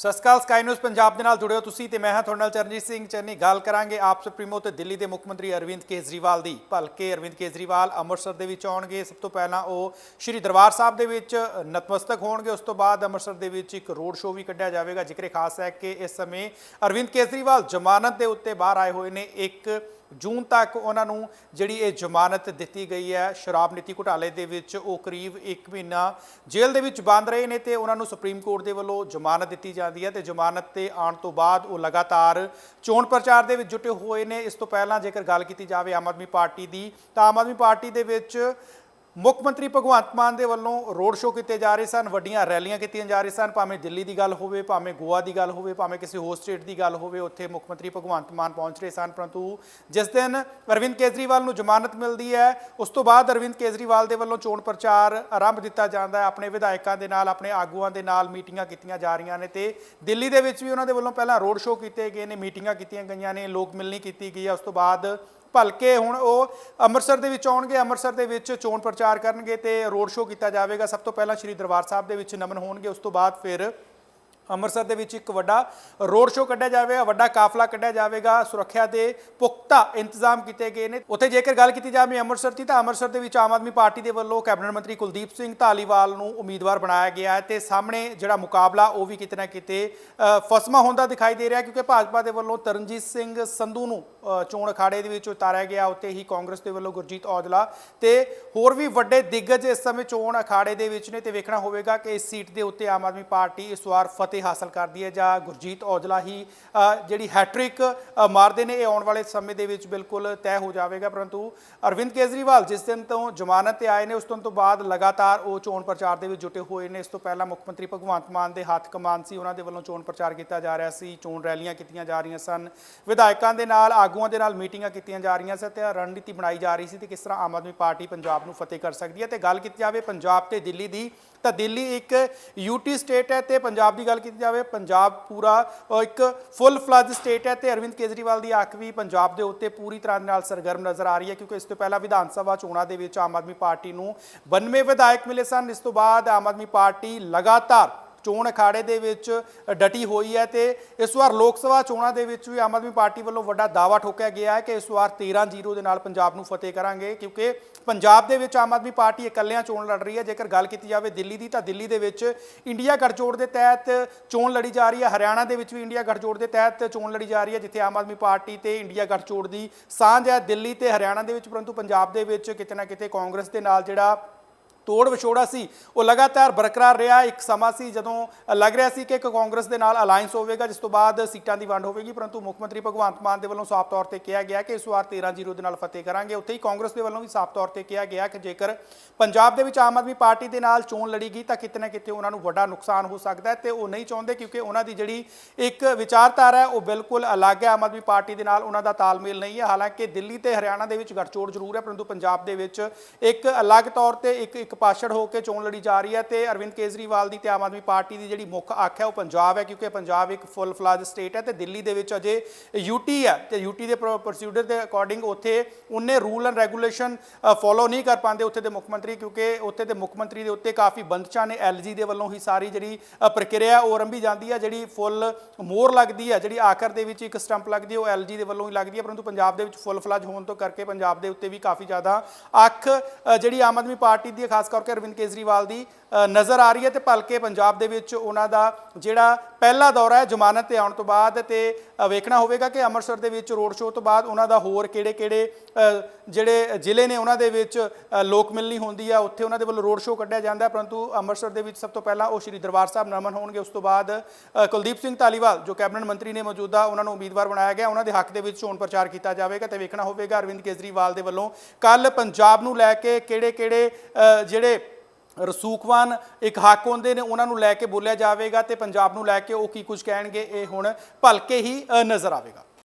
ਸਤਿ ਸ਼੍ਰੀ ਅਕਾਲ ਸਕਾਈ ਨਿਊਜ਼ ਪੰਜਾਬ ਦੇ ਨਾਲ ਜੁੜਿਓ ਤੁਸੀਂ ਤੇ ਮੈਂ ਹਾਂ ਤੁਹਾਡੇ ਨਾਲ ਚਰਨਜੀਤ ਸਿੰਘ। ਚੰਨੀ ਗੱਲ ਕਰਾਂਗੇ ਆਪ ਸੁਪਰੀਮੋ ਤੇ ਦਿੱਲੀ ਦੇ ਮੁੱਖ ਮੰਤਰੀ ਅਰਵਿੰਦ ਕੇਜਰੀਵਾਲ ਦੀ। ਭਲਕੇ ਅਰਵਿੰਦ ਕੇਜਰੀਵਾਲ ਅੰਮ੍ਰਿਤਸਰ ਦੇ ਵਿੱਚ ਆਉਣਗੇ। ਸਭ ਤੋਂ ਪਹਿਲਾਂ ਉਹ ਸ਼੍ਰੀ ਦਰਬਾਰ ਸਾਹਿਬ ਦੇ ਵਿੱਚ ਨਤਮਸਤਕ ਹੋਣਗੇ। ਉਸ ਤੋਂ ਬਾਅਦ ਅੰਮ੍ਰਿਤਸਰ ਦੇ ਵਿੱਚ ਇੱਕ ਰੋਡ ਸ਼ੋਅ ਵੀ ਕੱਢਿਆ ਜਾਵੇਗਾ। ਜ਼ਿਕਰੇ ਖਾਸ ਹੈ ਕਿ ਇਸ ਸਮੇਂ ਅਰਵਿੰਦ ਕੇਜਰੀਵਾਲ ਜ਼ਮਾਨਤ ਦੇ ਉੱਤੇ ਬਾਹਰ ਆਏ ਹੋਏ ਨੇ। ਇੱਕ ਜੂਨ ਤੱਕ ਉਹਨਾਂ ਨੂੰ ਜਿਹੜੀ ਇਹ ਜ਼ਮਾਨਤ ਦਿੱਤੀ ਗਈ ਹੈ, ਸ਼ਰਾਬ ਨੀਤੀ ਘੁਟਾਲੇ ਦੇ ਵਿੱਚ ਉਹ ਕਰੀਬ 1 ਮਹੀਨਾ ਜੇਲ੍ਹ ਦੇ ਵਿੱਚ ਬੰਦ ਰਹੇ ਨੇ ਤੇ ਉਹਨਾਂ ਨੂੰ ਸੁਪਰੀਮ ਕੋਰਟ ਦੇ ਵੱਲੋਂ ਜ਼ਮਾਨਤ ਦਿੱਤੀ ਜਾਂਦੀ ਹੈ ਤੇ ਜ਼ਮਾਨਤ ਤੇ ਆਉਣ ਤੋਂ ਬਾਅਦ ਉਹ ਲਗਾਤਾਰ ਚੋਣ ਪ੍ਰਚਾਰ ਦੇ ਵਿੱਚ ਜੁਟੇ ਹੋਏ ਨੇ। ਇਸ ਤੋਂ ਪਹਿਲਾਂ ਜੇਕਰ ਗੱਲ ਕੀਤੀ ਜਾਵੇ ਆਮ ਆਦਮੀ ਪਾਰਟੀ ਦੀ, ਤਾਂ ਆਮ ਆਦਮੀ ਪਾਰਟੀ ਦੇ ਵਿੱਚ ਮੁੱਖ ਮੰਤਰੀ ਭਗਵੰਤ ਮਾਨ ਦੇ ਵੱਲੋਂ ਰੋਡ ਸ਼ੋਅ ਕੀਤੇ ਜਾ ਰਹੇ ਸਨ, ਵੱਡੀਆਂ ਰੈਲੀਆਂ ਕੀਤੀਆਂ ਜਾ ਰਹੀਆਂ ਸਨ, ਭਾਵੇਂ ਦਿੱਲੀ ਦੀ ਗੱਲ ਹੋਵੇ, ਭਾਵੇਂ ਗੋਆ ਦੀ ਗੱਲ ਹੋਵੇ, ਭਾਵੇਂ ਕਿਸੇ ਹੋਰ ਸਟੇਟ ਦੀ ਗੱਲ ਹੋਵੇ, ਉੱਥੇ ਮੁੱਖ ਮੰਤਰੀ ਭਗਵੰਤ ਮਾਨ ਪਹੁੰਚ ਰਹੇ ਸਨ, ਪਰੰਤੂ ਜਿਸ ਦਿਨ ਅਰਵਿੰਦ ਕੇਜਰੀਵਾਲ ਨੂੰ ਜ਼ਮਾਨਤ ਮਿਲਦੀ ਹੈ, ਉਸ ਤੋਂ ਬਾਅਦ ਅਰਵਿੰਦ ਕੇਜਰੀਵਾਲ ਦੇ ਵੱਲੋਂ ਚੋਣ ਪ੍ਰਚਾਰ ਆਰੰਭ ਦਿੱਤਾ ਜਾਂਦਾ ਹੈ, ਆਪਣੇ ਵਿਧਾਇਕਾਂ ਦੇ ਨਾਲ, ਆਪਣੇ ਆਗੂਆਂ ਦੇ ਨਾਲ ਮੀਟਿੰਗਾਂ ਕੀਤੀਆਂ ਜਾ ਰਹੀਆਂ ਨੇ ਤੇ ਦਿੱਲੀ ਦੇ ਵਿੱਚ ਵੀ ਉਹਨਾਂ ਦੇ ਵੱਲੋਂ ਪਹਿਲਾਂ ਰੋਡ ਸ਼ੋਅ ਕੀਤੇ ਗਏ ਨੇ, ਮੀਟਿੰਗਾਂ ਕੀਤੀਆਂ ਗਈਆਂ ਨੇ, ਲੋਕ ਮਿਲਣੀ ਕੀਤੀ ਗਈ ਹੈ, ਉਸ ਤੋਂ ਬਾਅਦ ਭਲਕੇ ਹੁਣ ਉਹ ਅੰਮ੍ਰਿਤਸਰ ਦੇ ਵਿੱਚ ਆਉਣਗੇ, ਅੰਮ੍ਰਿਤਸਰ ਦੇ ਵਿੱਚ ਚੋਣ ਪ੍ਰਚਾਰ ਕਰਨਗੇ ਤੇ ਰੋਡ ਸ਼ੋਅ ਕੀਤਾ ਜਾਵੇਗਾ। ਸਭ ਤੋਂ ਪਹਿਲਾਂ ਸ਼੍ਰੀ ਦਰਬਾਰ ਸਾਹਿਬ ਦੇ ਵਿੱਚ ਨਮਨ ਹੋਣਗੇ, ਉਸ ਤੋਂ ਬਾਅਦ ਫਿਰ ਅੰਮ੍ਰਿਤਸਰ ਦੇ ਵਿੱਚ ਇੱਕ ਵੱਡਾ ਰੋਡ ਸ਼ੋਅ ਕੱਢਿਆ ਜਾਵੇਗਾ ਵੱਡਾ ਕਾਫਲਾ ਕੱਢਿਆ ਜਾਵੇਗਾ, ਸੁਰੱਖਿਆ ਦੇ ਪੁਖਤਾ ਇੰਤਜ਼ਾਮ ਕੀਤੇ ਗਏ ਨੇ। ਉੱਥੇ ਜੇਕਰ ਗੱਲ ਕੀਤੀ ਜਾਵੇ ਅੰਮ੍ਰਿਤਸਰ ਦੀ, ਤਾਂ ਅੰਮ੍ਰਿਤਸਰ ਦੇ ਵਿੱਚ ਆਮ ਆਦਮੀ ਪਾਰਟੀ ਦੇ ਵੱਲੋਂ ਕੈਬਨਿਟ ਮੰਤਰੀ ਕੁਲਦੀਪ ਸਿੰਘ ਧਾਲੀਵਾਲ ਨੂੰ ਉਮੀਦਵਾਰ ਬਣਾਇਆ ਗਿਆ ਹੈ ਤੇ ਸਾਹਮਣੇ ਜਿਹੜਾ ਮੁਕਾਬਲਾ, ਉਹ ਵੀ ਕਿਤੇ ਨਾ ਕਿਤੇ ਫਸਮਾ ਹੁੰਦਾ ਦਿਖਾਈ ਦੇ ਰਿਹਾ, ਕਿਉਂਕਿ ਭਾਜਪਾ ਦੇ ਵੱਲੋਂ ਤਰਨਜੀਤ ਸਿੰਘ ਸੰਧੂ ਨੂੰ ਚੋਣ ਅਖਾੜੇ ਦੇ ਵਿੱਚ ਉਤਾਰਿਆ ਗਿਆ ਉੱਤੇ ਹੀ ਕਾਂਗਰਸ ਦੇ ਵੱਲੋਂ ਗੁਰਜੀਤ ਔਜਲਾ ਤੇ ਹੋਰ ਵੀ ਵੱਡੇ ਦਿੱਗਜ ਇਸ ਸਮੇਂ ਚੋਣ ਅਖਾੜੇ ਦੇ ਵਿੱਚ ਨੇ ਤੇ ਵੇਖਣਾ ਹੋਵੇਗਾ ਕਿ ਇਸ ਸੀਟ ਦੇ ਉੱਤੇ ਆਮ ਆਦਮੀ ਪਾਰਟੀ ਇਸ ਵਾਰ ਫਤਿਹ ਹਾਸਲ ਕਰਦੀ ਹੈ ਜਾਂ ਗੁਰਜੀਤ ਔਜਲਾ ਹੀ ਜਿਹੜੀ ਹੈਟ੍ਰਿਕ ਮਾਰਦੇ ਨੇ, ਇਹ ਆਉਣ ਵਾਲੇ ਸਮੇਂ ਦੇ ਵਿੱਚ ਬਿਲਕੁਲ ਤੈਅ ਹੋ ਜਾਵੇਗਾ। ਪਰੰਤੂ ਅਰਵਿੰਦ ਕੇਜਰੀਵਾਲ ਜਿਸ ਦਿਨ ਤੋਂ ਜ਼ਮਾਨਤ ਤੇ ਆਏ ਨੇ, ਉਸ ਦਿਨ ਤੋਂ ਬਾਅਦ ਲਗਾਤਾਰ ਉਹ ਚੋਣ ਪ੍ਰਚਾਰ ਦੇ ਵਿੱਚ ਜੁਟੇ ਹੋਏ ਨੇ। ਇਸ ਤੋਂ ਪਹਿਲਾਂ ਮੁੱਖ ਮੰਤਰੀ ਭਗਵੰਤ ਮਾਨ ਦੇ ਹੱਥ ਕਮਾਨ ਸੀ, ਉਹਨਾਂ ਦੇ ਵੱਲੋਂ ਚੋਣ ਪ੍ਰਚਾਰ ਕੀਤਾ ਜਾ ਰਿਹਾ ਸੀ, ਚੋਣ ਰੈਲੀਆਂ ਕੀਤੀਆਂ ਜਾ ਰਹੀਆਂ ਸਨ। ਵਿਧਾਇਕਾਂ ਦੇ ਨਾਲ, ਆਗੂਆਂ ਦੇ ਨਾਲ ਮੀਟਿੰਗਾਂ ਕੀਤੀਆਂ ਜਾ ਰਹੀਆਂ ਸਨ ਤੇ ਰਣਨੀਤੀ ਬਣਾਈ ਜਾ ਰਹੀ ਸੀ ਤੇ ਕਿਸ ਤਰ੍ਹਾਂ ਆਮ ਆਦਮੀ ਪਾਰਟੀ ਪੰਜਾਬ ਨੂੰ ਫਤਿਹ ਕਰ ਸਕਦੀ ਹੈ। ਤੇ ਗੱਲ ਕੀਤੀ ਜਾਵੇ ਪੰਜਾਬ ਤੇ ਦਿੱਲੀ ਦੀ, ਤਾਂ ਦਿੱਲੀ ਇੱਕ ਯੂਟੀ ਸਟੇਟ ਹੈ ਤੇ ਪੰਜਾਬ ਦੀ ਗੱਲ ਕੀਤੀ ਜਾਵੇ। ਪੰਜਾਬ ਪੂਰਾ ਅ, ਇੱਕ ਫੁੱਲ ਫਲੱਜ ਸਟੇਟ ਹੈ ਤੇ ਅਰਵਿੰਦ ਕੇਜਰੀਵਾਲ ਦੀ ਅੱਖ ਵੀ ਪੰਜਾਬ ਦੇ ਉੱਤੇ ਪੂਰੀ ਤਰ੍ਹਾਂ ਦੇ ਨਾਲ ਸਰਗਰਮ ਨਜ਼ਰ ਆ ਰਹੀ ਹੈ ਕਿਉਂਕਿ ਇਸ ਤੋਂ ਪਹਿਲਾਂ ਵਿਧਾਨ ਸਭਾ ਚੋਣਾਂ ਦੇ ਵਿੱਚ ਆਮ ਆਦਮੀ ਪਾਰਟੀ ਨੂੰ 92 ਵਿਧਾਇਕ ਮਿਲੇ ਸਨ। ਇਸ ਤੋਂ ਬਾਅਦ ਆਮ ਆਦਮੀ ਪਾਰਟੀ ਲਗਾਤਾਰ ਚੋਣ ਅਖਾੜੇ ਦੇ ਵਿੱਚ ਡਟੀ ਹੋਈ ਹੈ ਤੇ ਇਸ ਵਾਰ ਲੋਕ ਸਭਾ ਚੋਣਾਂ ਦੇ ਵਿੱਚ ਵੀ ਆਮ ਆਦਮੀ ਪਾਰਟੀ ਵੱਲੋਂ ਵੱਡਾ ਦਾਅਵਾ ਠੋਕਿਆ ਗਿਆ ਹੈ ਕਿ ਇਸ ਵਾਰ 13-0 ਦੇ ਨਾਲ ਪੰਜਾਬ ਨੂੰ ਫਤਿਹ ਕਰਾਂਗੇ, ਕਿਉਂਕਿ ਪੰਜਾਬ ਦੇ ਵਿੱਚ ਆਮ ਆਦਮੀ ਪਾਰਟੀ ਇਕੱਲਿਆਂ ਚੋਣ ਲੜ ਰਹੀ ਹੈ। ਜੇਕਰ ਗੱਲ ਕੀਤੀ ਜਾਵੇ ਦਿੱਲੀ ਦੀ, ਤਾਂ ਦਿੱਲੀ ਦੇ ਵਿੱਚ ਇੰਡੀਆ ਗਠਜੋੜ ਦੇ ਤਹਿਤ ਚੋਣ ਲੜੀ ਜਾ ਰਹੀ ਹੈ। ਹਰਿਆਣਾ ਦੇ ਵਿੱਚ ਵੀ ਇੰਡੀਆ ਗਠਜੋੜ ਦੇ ਤਹਿਤ ਚੋਣ ਲੜੀ ਜਾ ਰਹੀ ਹੈ, ਜਿੱਥੇ ਆਮ ਆਦਮੀ ਪਾਰਟੀ ਤੇ ਇੰਡੀਆ ਗਠਜੋੜ ਦੀ ਸਾਂਝ ਹੈ। ਦਿੱਲੀ ਤੇ ਹਰਿਆਣਾ ਦੇ ਵਿੱਚ, ਪਰੰਤੂ ਪੰਜਾਬ ਦੇ ਵਿੱਚ ਕਿਤੇ ਨਾ ਕਿਤੇ ਕਾਂਗਰਸ ਦੇ ਨਾਲ ਜਿਹੜਾ ਤੋੜ ਵਿਛੋੜਾ ਸੀ। ਉਹ ਲਗਾਤਾਰ ਬਰਕਰਾਰ ਰਿਹਾ। ਇੱਕ ਸਮਾਂ ਸੀ ਜਦੋਂ ਲੱਗ ਰਿਹਾ ਸੀ ਕਿ ਇੱਕ ਕਾਂਗਰਸ ਦੇ ਨਾਲ ਅਲਾਈਅੰਸ ਹੋਵੇਗਾ, ਜਿਸ ਤੋਂ ਬਾਅਦ ਸੀਟਾਂ ਦੀ ਵੰਡ ਹੋਵੇਗੀ। ਪਰੰਤੂ ਮੁੱਖ ਮੰਤਰੀ ਭਗਵੰਤ ਮਾਨ ਦੇ ਵੱਲੋਂ ਸਾਫ਼ ਤੌਰ ਤੇ ਕਿਹਾ ਗਿਆ ਕਿ ਇਸ ਵਾਰ 13-0 ਦੇ ਨਾਲ ਫਤਿਹ ਕਰਾਂਗੇ। ਉੱਥੇ ਹੀ ਕਾਂਗਰਸ ਦੇ ਵੱਲੋਂ ਵੀ ਸਾਫ਼ ਤੌਰ ਤੇ ਕਿਹਾ ਗਿਆ ਕਿ ਜੇਕਰ ਪੰਜਾਬ ਦੇ ਵਿੱਚ ਆਮ ਆਦਮੀ ਪਾਰਟੀ ਦੇ ਨਾਲ ਚੋਣ ਲੜੀਗੀ, ਤਾਂ ਕਿਤੇ ਨਾ ਕਿਤੇ ਉਹਨਾਂ ਨੂੰ ਵੱਡਾ ਨੁਕਸਾਨ ਹੋ ਸਕਦਾ ਹੈ ਤੇ ਉਹ ਨਹੀਂ ਚਾਹੁੰਦੇ ਕਿਉਂਕਿ ਉਹਨਾਂ ਦੀ ਜਿਹੜੀ ਇੱਕ ਵਿਚਾਰਧਾਰਾ ਹੈ, ਉਹ ਬਿਲਕੁਲ ਅਲੱਗ ਹੈ। ਆਮ ਆਦਮੀ ਪਾਰਟੀ ਦੇ ਨਾਲ ਉਹਨਾਂ ਦਾ ਤਾਲਮੇਲ ਨਹੀਂ ਹੈ। ਹਾਲਾਂਕਿ ਦਿੱਲੀ ਤੇ ਹਰਿਆਣਾ ਦੇ ਵਿੱਚ ਗੱਠਜੋੜ ਜ਼ਰੂਰ ਹੈ, ਪਰੰਤੂ ਪੰਜਾਬ ਦੇ ਵਿੱਚ ਇੱਕ ਅਲੱਗ ਤੌਰ ਤੇ ਇੱਕ ਇੱਕ ਪਾਛੜ ਹੋ ਕੇ ਚੋਣ ਲੜੀ ਜਾ ਰਹੀ ਹੈ ਤੇ ਅਰਵਿੰਦ ਕੇਜਰੀਵਾਲ ਦੀ ਤੇ ਆਮ ਆਦਮੀ ਪਾਰਟੀ ਦੀ ਜਿਹੜੀ ਮੁੱਖ ਅੱਖ ਹੈ ਉਹ ਪੰਜਾਬ ਹੈ ਕਿਉਂਕਿ ਪੰਜਾਬ ਇੱਕ ਫੁੱਲ ਫਲਾਜ ਸਟੇਟ ਹੈ ਤੇ ਦਿੱਲੀ ਦੇ ਵਿੱਚ ਅਜੇ ਯੂਟੀ ਹੈ ਤੇ ਯੂਟੀ ਦੇ ਪ੍ਰੋਸੀਡਰ ਦੇ ਅਕੋਰਡਿੰਗ ਉੱਥੇ ਉਹਨੇ ਰੂਲ ਐਂਡ ਰੈਗੂਲੇਸ਼ਨ ਫੋਲੋ ਨਹੀਂ ਕਰ ਪਾਉਂਦੇ ਉੱਥੇ ਦੇ ਮੁੱਖ ਮੰਤਰੀ ਕਿਉਂਕਿ ਉੱਥੇ ਦੇ ਮੁੱਖ ਮੰਤਰੀ ਦੇ ਉੱਤੇ ਕਾਫੀ ਬੰਦਸ਼ਾਂ ਨੇ ਐਲਜੀ ਦੇ ਵੱਲੋਂ ਹੀ ਸਾਰੀ ਜਿਹੜੀ ਪ੍ਰਕਿਰਿਆ ਉਹ ਆਰੰਭੀ ਜਾਂਦੀ ਹੈ ਜਿਹੜੀ ਫੁੱਲ ਮੋਰ ਲੱਗਦੀ ਹੈ ਜਿਹੜੀ ਆਖਰ ਦੇ ਵਿੱਚ ਇੱਕ ਸਟੰਪ ਲੱਗਦੀ ਹੈ ਉਹ ਐਲਜੀ ਦੇ ਵੱਲੋਂ ਹੀ ਲੱਗਦੀ ਹੈ ਪਰੰਤੂ ਪੰਜਾਬ ਦੇ ਵਿੱਚ ਫੁੱਲ ਫਲੱਜ ਹੋਣ ਤੋਂ ਕਰਕੇ ਪੰਜਾਬ ਦੇ ਉੱਤੇ ਵੀ ਕਾਫੀ ਜ਼ਿਆਦਾ ਅੱਖ ਜਿਹੜੀ ਆਮ ਆਦਮੀ ਪਾਰਟੀ ਦੀ ਹੈ, ਖਾਸ ਕਰਕੇ ਅਰਵਿੰਦ ਕੇਜਰੀਵਾਲ ਦੀ ਨਜ਼ਰ ਆ ਰਹੀ ਹੈ ਤੇ ਭਲਕੇ ਪੰਜਾਬ ਦੇ ਵਿੱਚ ਉਹਨਾਂ ਦਾ ਜਿਹੜਾ ਪਹਿਲਾ ਦੌਰਾ ਹੈ ਜ਼ਮਾਨਤ ਤੇ ਆਉਣ ਤੋਂ ਬਾਅਦ ਤੇ ਵੇਖਣਾ ਹੋਵੇਗਾ ਕਿ ਅੰਮ੍ਰਿਤਸਰ ਦੇ ਵਿੱਚ ਰੋਡ ਸ਼ੋਅ ਤੋਂ ਬਾਅਦ ਉਹਨਾਂ ਦਾ ਹੋਰ ਕਿਹੜੇ-ਕਿਹੜੇ ਜਿਹੜੇ ਜ਼ਿਲ੍ਹੇ ਨੇ ਉਹਨਾਂ ਦੇ ਵਿੱਚ ਲੋਕ ਮਿਲਣੀ ਹੁੰਦੀ ਆ, ਉੱਥੇ ਉਹਨਾਂ ਦੇ ਵੱਲੋਂ ਰੋਡ ਸ਼ੋਅ ਕੱਢਿਆ ਜਾਂਦਾ ਪਰੰਤੂ ਅੰਮ੍ਰਿਤਸਰ ਦੇ ਵਿੱਚ ਸਭ ਤੋਂ ਪਹਿਲਾਂ ਉਹ ਸ਼੍ਰੀ ਦਰਬਾਰ ਸਾਹਿਬ ਨਮਨ ਹੋਣਗੇ, ਉਸ ਤੋਂ ਬਾਅਦ ਕੁਲਦੀਪ ਸਿੰਘ ਧਾਲੀਵਾਲ, ਜੋ ਕੈਬਨਿਟ ਮੰਤਰੀ ਨੇ ਮੌਜੂਦਾ ਉਹਨਾਂ ਨੂੰ ਉਮੀਦਵਾਰ ਬਣਾਇਆ ਗਿਆ, ਉਹਨਾਂ ਦੇ ਹੱਕ ਦੇ ਵਿੱਚ ਚੋਣ ਪ੍ਰਚਾਰ ਕੀਤਾ ਜਾਵੇਗਾ ਤੇ ਵੇਖਣਾ ਹੋਵੇਗਾ ਅਰਵਿੰਦ ਕੇਜਰੀਵਾਲ ਦੇ ਵੱਲੋਂ ਕੱਲ ਪੰਜਾਬ ਨੂੰ ਲੈ ਕੇ ਕਿਹੜੇ-ਕਿਹੜੇ ਜਿਹੜੇ ਰਸੂਖਵਾਨ ਇੱਕ ਹੱਕ ਹੁੰਦੇ ਨੇ, ਉਹਨਾਂ ਨੂੰ ਲੈ ਕੇ ਬੋਲਿਆ ਜਾਵੇਗਾ ਤੇ ਪੰਜਾਬ ਨੂੰ ਲੈ ਕੇ ਉਹ ਕੀ ਕੁਝ ਕਹਿਣਗੇ, ਇਹ ਹੁਣ ਭਲਕੇ ਹੀ ਨਜ਼ਰ ਆਵੇਗਾ।